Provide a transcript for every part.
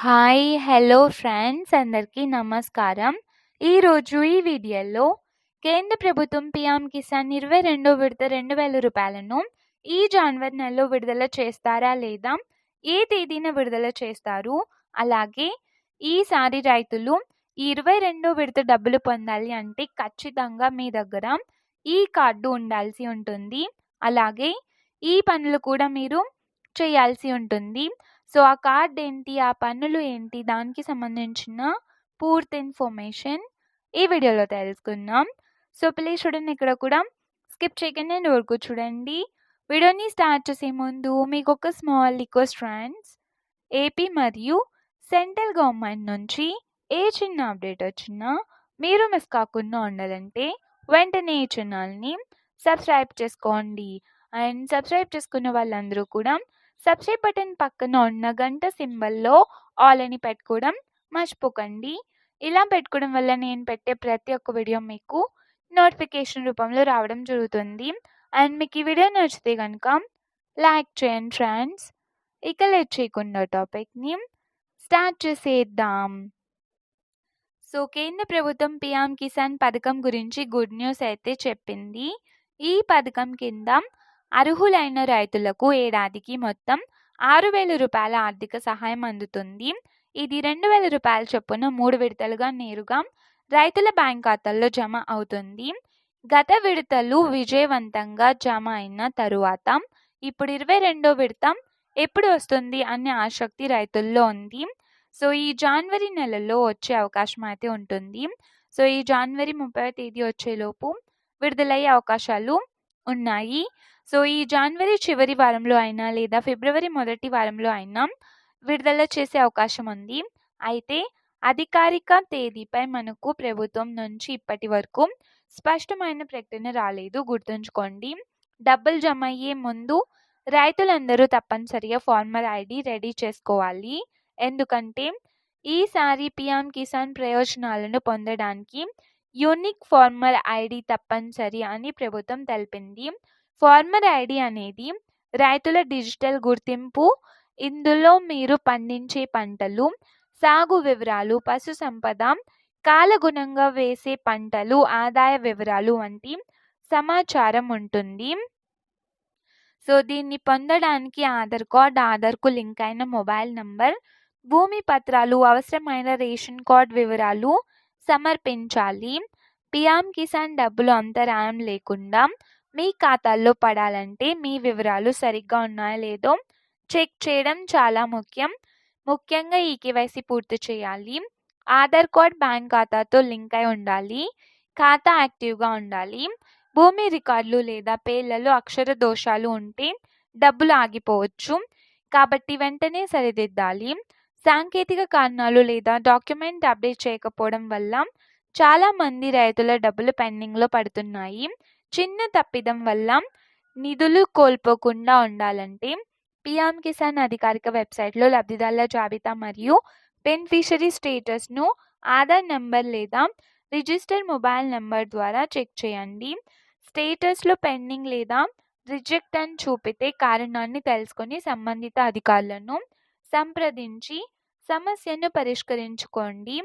Hi! Hello friends అందరికీ నమస్కారం. ఈరోజు ఈ వీడియోలో కేంద్ర ప్రభుత్వం పీఎం కిసాన్ 22 విడత రెండు వేల రూపాయలను ఈ జనవరి నెలలో విడుదల చేస్తారా లేదా? ఏ తేదీన విడుదల చేస్తారు? అలాగే ఈసారి రైతులు ఇరవై రెండో విడత డబ్బులు పొందాలి అంటే ఖచ్చితంగా మీ దగ్గర ఈ కార్డు ఉండాల్సి ఉంటుంది. అలాగే ఈ పనులు కూడా మీరు చేయాల్సి ఉంటుంది. సో, ఆ కార్డ్ ఏంటి? ఆ పనులు ఏంటి? దానికి సంబంధించిన పూర్తి ఇన్ఫర్మేషన్ ఈ వీడియోలో తెలుసుకుందాం. సో, ప్లీజ్ చూడండి ఇక్కడ కూడా స్కిప్ చేయకండి నేను వరకు చూడండి. వీడియోని స్టార్ట్ చేసే ముందు మీకొక స్మాల్ రిక్వెస్ట్ ఫ్రెండ్స్. ఏపీ మరియు సెంట్రల్ గవర్నమెంట్ నుంచి ఏ చిన్న అప్డేట్ వచ్చినా మీరు మిస్ కాకుండా ఉండాలంటే వెంటనే ఈ ఛానల్‌ని సబ్స్క్రైబ్ చేసుకోండి. అండ్ సబ్స్క్రైబ్ చేసుకున్న వాళ్ళందరూ కూడా సబ్స్క్రైబ్ బటన్ పక్కన ఉన్న గంట సింబల్‌లో ఆల్ అని పెట్టుకోవడం మర్చిపోకండి. ఇలా పెట్టుకోవడం వల్ల నేను పెట్టే ప్రతి ఒక్క వీడియో మీకు నోటిఫికేషన్ రూపంలో రావడం జరుగుతుంది. అండ్ మీకు ఈ వీడియో నచ్చితే కనుక లైక్ చేయండి ఫ్రెండ్స్. ఇక లెట్ చేయకుండా టాపిక్‌ని స్టార్ట్ చేసేద్దాం. సో, కేంద్ర ప్రభుత్వం పీఎం కిసాన్ పథకం గురించి గుడ్ న్యూస్ అయితే చెప్పింది. ఈ పథకం కింద అర్హులైన రైతులకు ఏడాదికి మొత్తం ఆరు వేల రూపాయల ఆర్థిక సహాయం అందుతుంది. ఇది రెండు వేల రూపాయల చొప్పున మూడు విడతలుగా నేరుగా రైతుల బ్యాంక్ ఖాతాల్లో జమ అవుతుంది. గత విడతలు విజయవంతంగా జమ అయిన తరువాత ఇప్పుడు 22 విడత ఎప్పుడు వస్తుంది అనే ఆసక్తి రైతుల్లో ఉంది. సో, ఈ జనవరి నెలలో వచ్చే అవకాశం అయితే ఉంటుంది. సో, ఈ జనవరి 30వ తేదీ వచ్చేలోపు విడుదలయ్యే అవకాశాలు ఉన్నాయి. సో, ఈ జనవరి చివరి వారంలో అయినా లేదా ఫిబ్రవరి మొదటి వారంలో అయినా విడుదల చేసే అవకాశం ఉంది. అయితే అధికారిక తేదీపై మనకు ప్రభుత్వం నుంచి ఇప్పటి వరకు స్పష్టమైన ప్రకటన రాలేదు గుర్తుంచుకోండి. డబ్బులు జమయ్యే ముందు రైతులందరూ తప్పనిసరిగా ఫార్మర్ ఐడి రెడీ చేసుకోవాలి. ఎందుకంటే ఈసారి పీఎం కిసాన్ ప్రయోజనాలను పొందడానికి యూనిక్ ఫార్మర్ ఐడి తప్పనిసరి అని ప్రభుత్వం తెలిపింది. ఫార్మర్ ఐడి అనేది రైతుల డిజిటల్ గుర్తింపు. ఇందులో మీరు పండించే పంటలు, సాగు వివరాలు, పశు సంపద, కాలగుణంగా వేసే పంటలు, ఆదాయ వివరాలు వంటి సమాచారం ఉంటుంది. సో, దీన్ని పొందడానికి ఆధార్ కార్డ్, ఆధార్‌కు లింక్ అయిన మొబైల్ నంబర్, భూమి పత్రాలు, అవసరమైన రేషన్ కార్డ్ వివరాలు సమర్పించాలి. పీఎం కిసాన్ డబ్బులు అంతరాయం లేకుండా మీ ఖాతాల్లో పడాలంటే మీ వివరాలు సరిగ్గా ఉన్నాయో లేదో చెక్ చేయడం చాలా ముఖ్యం. ముఖ్యంగా ఈ కేవైసీ పూర్తి చేయాలి. ఆధార్ కార్డ్ బ్యాంక్ ఖాతాతో లింక్ అయి ఉండాలి. ఖాతా యాక్టివ్‌గా ఉండాలి. భూమి రికార్డులు లేదా పేర్లలో అక్షర దోషాలు ఉంటే డబ్బులు ఆగిపోవచ్చు. కాబట్టి వెంటనే సరిదిద్దాలి. సాంకేతిక కారణాలు లేదా డాక్యుమెంట్ అప్డేట్ చేయకపోవడం వల్ల చాలా మంది రైతుల డబ్బులు పెండింగ్‌లో పడుతున్నాయి. చిన్న తప్పిదం వల్ల నిధులు కోల్పోకుండా ఉండాలంటే పీఎం కిసాన్ అధికారిక వెబ్‌సైట్‌లో లబ్ధిదారుల జాబితా మరియు బెనిఫిషరీ స్టేటస్‌ను ఆధార్ నెంబర్ లేదా రిజిస్టర్ మొబైల్ నెంబర్ ద్వారా చెక్ చేయండి. స్టేటస్‌లో పెండింగ్ లేదా రిజెక్ట్ అని చూపితే కారణాన్ని తెలుసుకొని సంబంధిత అధికారులను సంప్రదించి సమస్యను పరిష్కరించుకోండి.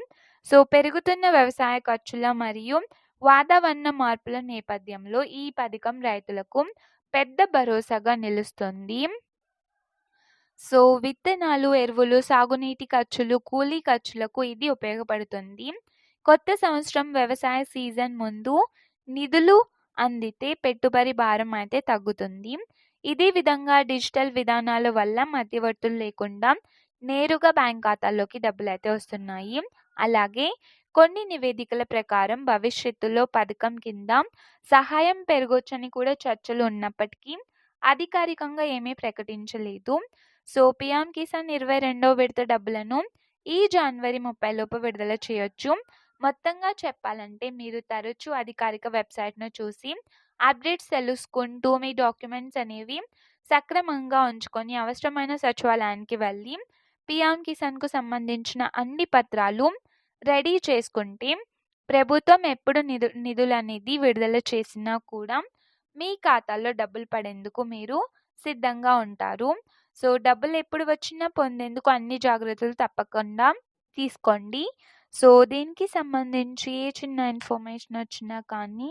సో, పెరుగుతున్న వ్యవసాయ ఖర్చుల మరియు వాతావరణ మార్పుల నేపథ్యంలో ఈ పథకం రైతులకు పెద్ద భరోసాగా నిలుస్తుంది. సో, విత్తనాలు, ఎరువులు, సాగునీటి ఖర్చులు, కూలీ ఖర్చులకు ఇది ఉపయోగపడుతుంది. కొత్త సంవత్సరం వ్యవసాయ సీజన్ ముందు నిధులు అందితే పెట్టుబడి భారం అయితే తగ్గుతుంది. ఇదే విధంగా డిజిటల్ విధానాల వల్ల మధ్యవర్తులు లేకుండా నేరుగా బ్యాంక్ ఖాతాల్లోకి డబ్బులైతే వస్తున్నాయి. అలాగే కొన్ని నివేదికల ప్రకారం భవిష్యత్తులో పథకం కింద సహాయం పెరగొచ్చని కూడా చర్చలు ఉన్నప్పటికీ అధికారికంగా ఏమీ ప్రకటించలేదు. సో, కిసాన్ కిసాన్ 22 విడత డబ్బులను ఈ జనవరి 30 లోపు విడుదల చేయొచ్చు. మొత్తంగా చెప్పాలంటే మీరు తరచూ అధికారిక వెబ్‌సైట్‌ను చూసి అప్డేట్స్ తెలుసుకుంటూ మీ డాక్యుమెంట్స్ అనేవి సక్రమంగా ఉంచుకొని అవసరమైన సచివాలయానికి వెళ్ళి పీఎం కిసాన్‌కు సంబంధించిన అన్ని పత్రాలు రెడీ చేసుకుంటే ప్రభుత్వం ఎప్పుడు నిధు నిధులనేది విడుదల చేసినా కూడా మీ ఖాతాలో డబ్బులు పడేందుకు మీరు సిద్ధంగా ఉంటారు. సో డబ్బులు ఎప్పుడు వచ్చినా పొందేందుకు అన్ని జాగ్రత్తలు తప్పకుండా తీసుకోండి సో దీనికి సంబంధించి ఏ చిన్న ఇన్ఫర్మేషన్ వచ్చినా కానీ